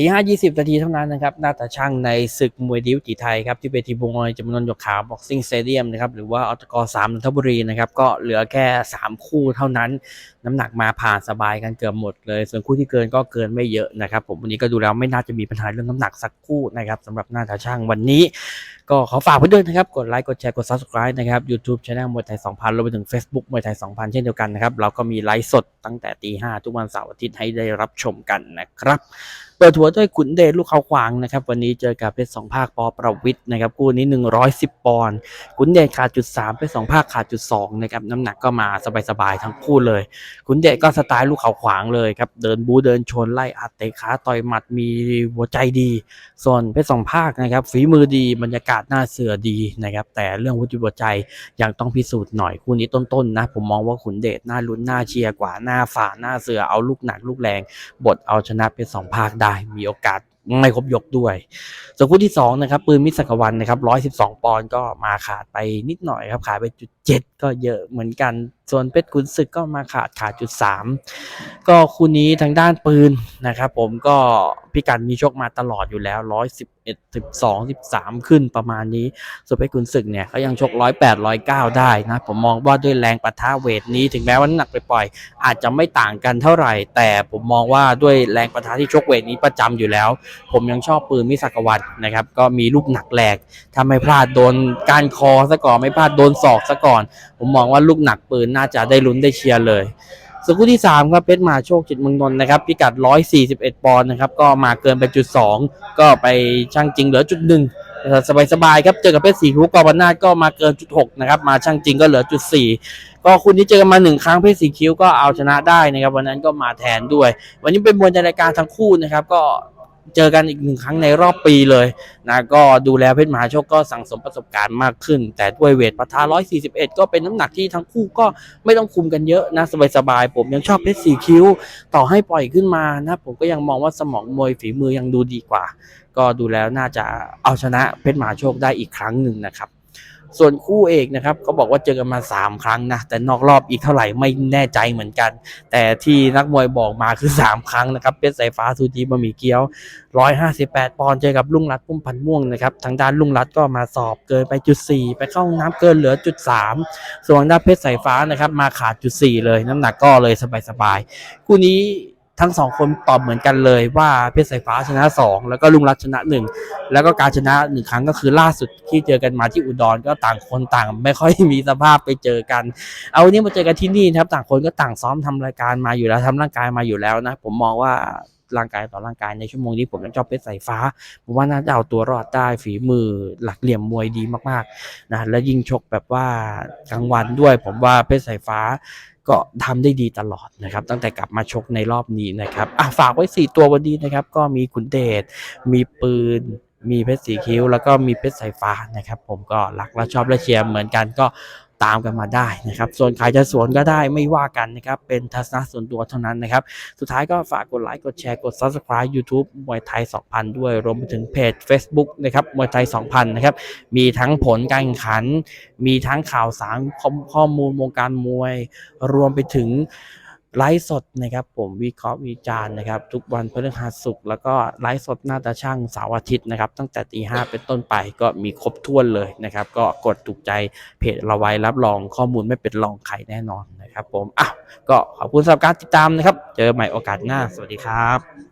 ตีห้ายี่สิบนาทีเท่านั้นนะครับน่าจะช่างในศึกมวยดิวตีไทยครับที่เวทีบงอยจำนวนหยกขาวบ็อกซิ่งสเตเดียมนะครับหรือว่าอตกสามนนทบุรีนะครับก็เหลือแค่สามคู่เท่านั้น น้ำหนักมาผ่านสบายกันเกือบหมดเลย ส่วนคู่ที่เกินก็เกินไม่เยอะนะครับผมวันนี้ก็ดูแล้วไม่น่าจะมีปัญหาเรื่องน้ำหนักสักคู่นะครับสำหรับหน้าตาช่างวันนี้ ก็ขอฝากเพื่อนๆนะครับกดไลค์กดแชร์กด subscribe นะครับ YouTube Channel มวยไทย2,000รวมไปถึง Facebook มวยไทย2,000 เช่นเดียวกันนะครับเราก็มีไลฟ์สดตั้งแต่ตีห้าทุกวันเสาร์อาทิตย์ให้ได้รับชมกันนะครับ เปิดหัวด้วยขุนเดชลูกเขาขวางนะครับวันนี้เจอกับเพชรสองภาคปอประวิทย์นะครับคู่นี้ 110 ปอนด์ขุนเดชขาดจุดสามเพชรสองภาคขาดจุดสองนะครับน้ำหนักก็มาสบายๆทั้งคู่เลยขุนเดชก็สไตล์ลูกเขาขวางเลยครับเดินบูเดินชนไล่อัดเตะขาต่อยหมัดมีหัวใจดี ส่วนเพชรสองภาคนะครับฝีมือดีบรรยากาศหน้าเสือดีนะครับแต่เรื่องหัวจิตหัวใจยังต้องพิสูจน์หน่อยคู่นี้ต้นๆนะผมมองว่าขุนเดชน่าลุ้นน่าเชียร์กว่าหน้าฝ่าหน้าเสือเอาลูกหนักลูกแรงบทเอาชนะเพชรสองภาคได้มีโอกาสไม่ครบยกด้วย ส่วนคู่ที่สองนะครับปืนมิสักวันนะครับร้อยสิบสองปอนด์ก็มาขาดไปนิดหน่อยครับ ขาดไปจุดเจ็ดก็เยอะเหมือนกัน ส่วนเพชรขุนศึกก็มาขาดขาดจุดสามก็คู่นี้ทางด้านปืนนะครับผมก็พิกัดมีชกมาตลอดอยู่แล้วร้อยสิบเอ็ดสิบสองสิบสามขึ้นประมาณนี้ ส่วนเพชรขุนศึกเนี่ยเขายังชกร้อยแปดร้อยเก้าได้นะผมมองว่าด้วยแรงปะทะเวทนี้ถึงแม้ว่าน้ำหนักไปปล่อย อาจจะไม่ต่างกันเท่าไหร่ แต่ผมมองว่าด้วยแรงปะทะที่ชกเวทนี้ประจำอยู่แล้วผมยังชอบปืนมิสักวัตนะครับก็มีลูกหนักแหลกถ้าไม่พลาดโดนการคอซะก่อนไม่พลาดโดนศอกซะก่อน ผมมองว่าลูกหนักปืนน่าจะได้ลุ้นได้เชียร์เลยส่วนคู่ที่3ครับเพชรมาโชคจิตเมืองนนท์นะครับพิกัด 141 ปอนด์นะครับก็มาเกินไปจุด 2 ก็ไปช่างจริงเหลือจุดหนึ่งสบายสบายๆครับเจอกับเพชรสีคิ้วกอบนาก็มาเกินจุด6นะครับมาช่างจริงก็เหลือจุด4ก็คุณที่เจอกันมาหนึ่งครั้งเพชรสีคิ้วก็เอาชนะได้นะครับวันนั้นก็มาแทนด้วย วันนี้เป็นมวยในรายการทั้งคู่นะครับก็ เจอกันอีกหนึ่งครั้งในรอบปีเลยนะก็ดูแลเพชรมหาโชคก็สั่งสมประสบการณ์มากขึ้น แต่ด้วยเวทปะทะ141 ก็เป็นน้ำหนักที่ทั้งคู่ก็ไม่ต้องคุมกันเยอะนะสบายๆผมยังชอบเพชรสีคิ้ว ต่อให้ปล่อยขึ้นมานะผมก็ยังมองว่าสมองมวยฝีมือยังดูดีกว่า ก็ดูแล้วน่าจะเอาชนะเพชรมหาโชคได้อีกครั้งหนึ่งนะครับ ส่วนคู่เอกนะครับเขาบอกว่าเจอกันมา 3 ครั้งนะ แต่นอกรอบอีกเท่าไหร่ไม่แน่ใจเหมือนกัน แต่ที่นักมวยบอกมาคือ 3 ครั้งนะครับเพชรสายฟ้าซูจีบะหมี่เกี๊ยว 158 ปอนด์เจอกับลุงรัดพุ่มพันม่วงนะครับทางด้านลุงรัดก็มาสอบเกินไปจุด 4 ไปเข้าห้องน้ำเกินเหลือจุด 3 ส่วนทางด้านเพชรสายฟ้านะครับมาขาดจุด 4 เลย น้ำหนักก็เลยสบายๆคู่นี้ ทั้งสองคนตอบเหมือนกันเลยว่าเพชรสายฟ้าชนะ 2 แล้วก็ลุงรัดชนะ 1 แล้วก็การชนะหนึ่งครั้งก็คือล่าสุดที่เจอกันมาที่อุดรก็ต่างคนต่าง ไม่ค่อยมีสภาพไปเจอกัน เอาวันนี้มาเจอกันที่นี่นะครับต่างคนก็ต่างซ้อมทำรายการมาอยู่แล้วทำร่างกายมาอยู่แล้วนะ ผมมองว่าร่างกายต่อร่างกายในชั่วโมงนี้ผมยังชอบเพชรสายฟ้าผมว่าน่าจะเอาตัวรอดได้ฝีมือหลักเหลี่ยมมวยดีมากๆนะและยิ่งชกแบบว่ากลางวันด้วย ผมว่าเพชรสายฟ้า ก็ทำได้ดีตลอดนะครับ ตั้งแต่กลับมาชกในรอบนี้นะครับอะฝากไว้ 4 ตัววันนี้นะครับ ก็มีขุนเดชมีปืนมีเพชรสีคิ้ว แล้วก็มีเพชรสายฟ้านะครับ ผมก็รักและชอบและเชียร์เหมือนกันก็ ตามกันมาได้นะครับ ส่วนใครจะสวนก็ได้ไม่ว่ากันนะครับ เป็นทัศนะส่วนตัวเท่านั้นนะครับ สุดท้ายก็ฝากกดไลค์ กดแชร์ กด Subscribe YouTube มวยไทย 2,000 ด้วย รวมไปถึงเพจ Facebook นะครับ มวยไทย 2,000 นะครับ มีทั้งผลการแข่งขัน มีทั้งข่าวสารข้อข้อมูลวงการมวย รวมไปถึง ไลฟ์สดนะครับผมวิเคราะห์วิจารณ์นะครับทุกวันพฤหัสศุกร์แล้วก็ไลฟ์สดหน้าตาช่างเสาร์อาทิตย์นะครับตั้งแต่ตีห้าเป็นต้นไปก็มีครบถ้วนเลยนะครับก็กดถูกใจเพจเราไว้รับรองข้อมูลไม่เป็นรองใครแน่นอนนะครับผมอะก็ขอบคุณสำหรับการติดตามนะครับ เจอใหม่โอกาสหน้า สวัสดีครับ